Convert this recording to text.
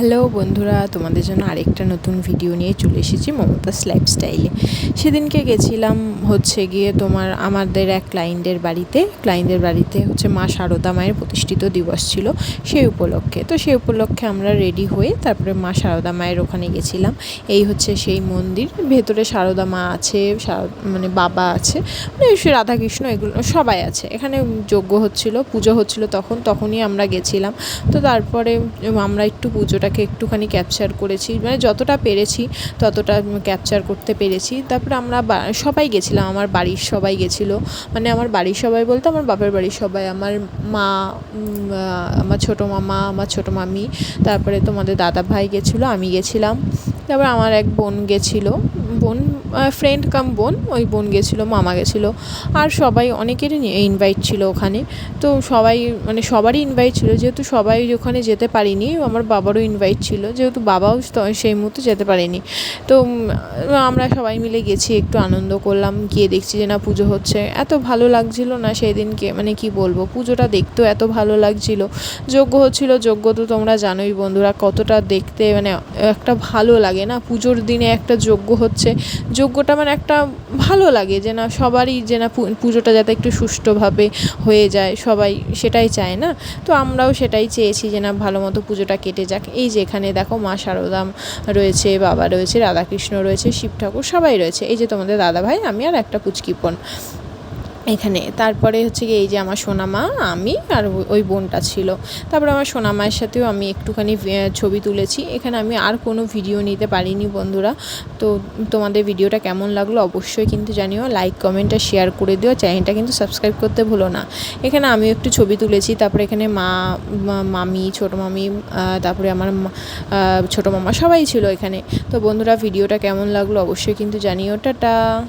Hello বন্ধুরা, তোমাদের জন্য আরেকটা নতুন ভিডিও নিয়ে চলে এসেছি মমতাস লাইফস্টাইলে সেদিনকে গেছিলাম হচ্ছে গিয়ে তোমার আমাদের এক ক্লায়েন্টের বাড়িতে। ক্লায়েন্টের বাড়িতে হচ্ছে মা শারদা মায়ের প্রতিষ্ঠিত দিবস ছিল সেই উপলক্ষে। তো সেই উপলক্ষে আমরা রেডি হয়ে তারপরে মা শারদা মায়ের ওখানে গেছিলাম। এই হচ্ছে সেই মন্দির। ভেতরে শারদা মা আছে মানে বাবা আছে মানে সে রাধাকৃষ্ণ এগুলো সবাই আছে। এখানে যজ্ঞ হচ্ছিল, পুজো হচ্ছিল তখন, তখনই আমরা গেছিলাম। তো তারপরে আমরা একটু পুজোটাকে একটুখানি ক্যাপচার করেছি। মানে যতটা পেরেছি, ততটা ক্যাপচার করতে পেরেছি। তারপরে আমরা সবাই গেছিলাম, আমার বাড়ির সবাই গেছিল। মানে আমার বাড়ির সবাই বলতে আমার বাপের বাড়ির সবাই, আমার মা আমার ছোটো মামা, আমার ছোটো মামি, তারপরে তোমাদের দাদা ভাই গেছিল, আমি গেছিলাম। তারপর আমার এক বোন গেছিল। বোন ফ্রেন্ড কাম বোন, ওই বোন গেছিল, মামা গেছিল। আর সবাই অনেকেরই ইনভাইট ছিল ওখানে। তো সবাই মানে সবারই ইনভাইট ছিল। যেহেতু সবাই ওখানে যেতে পারিনি, আমার বাবারও ইনভাইট ছিল। যেহেতু বাবাও সেই মুহূর্তে যেতে পারেনি। তো আমরা সবাই মিলে গেছি, একটু আনন্দ করলাম, গিয়ে দেখছি যে না, পুজো হচ্ছে। এত ভালো লাগছিল না সেই দিনকে মানে কি বলব, পুজোটা দেখতেও এত ভালো লাগছিল। যজ্ঞ হচ্ছিল যজ্ঞ তো তোমরা জানোই বন্ধুরা, কতটা দেখতে মানে একটা ভালো লাগে। না, পুজোর দিনে একটা যজ্ঞ হচ্ছে। যজ্ঞটা মানে একটা ভালো লাগে যে না, সবারই যে না পুজোটা যাতে একটু সুষ্ঠুভাবে হয়ে যায়, সবাই সেটাই চায় না। তো আমরাও সেটাই চেয়েছি যে না, ভালো মতো পুজোটা কেটে যাক। এই যে এখানে দেখো মা শারদাম রয়েছে, বাবা রয়েছে, রাধাকৃষ্ণ রয়েছে, শিব ঠাকুর সবাই রয়েছে। এই যে তোমাদের দাদা ভাই আমি আর একটা পুচকিপন এখানে। তারপরে হচ্ছে কি এই যে আমার সোনামা, আমি আর ওই- বোনটা ছিল। তারপরে আমার সোনামায়ের সাথেও আমি একটুখানি ছবি তুলেছি। এখানে আমি আর কোনো ভিডিও নিতে পারিনি বন্ধুরা। তো তোমাদের ভিডিওটা কেমন লাগল অবশ্যই কিন্তু জানিও। লাইক কমেন্ট আর শেয়ার করে দিও। চ্যানেলটা কিন্তু সাবস্ক্রাইব করতে ভুলো না। এখানে আমি একটু ছবি তুলেছি। তারপরে এখানে মা মামি, ছোটো মামি তারপরে আমার ছোটো মামা সবাই ছিল এখানে। তো বন্ধুরা, ভিডিওটা কেমন লাগল অবশ্যই কিন্তু জানিও। টাটা!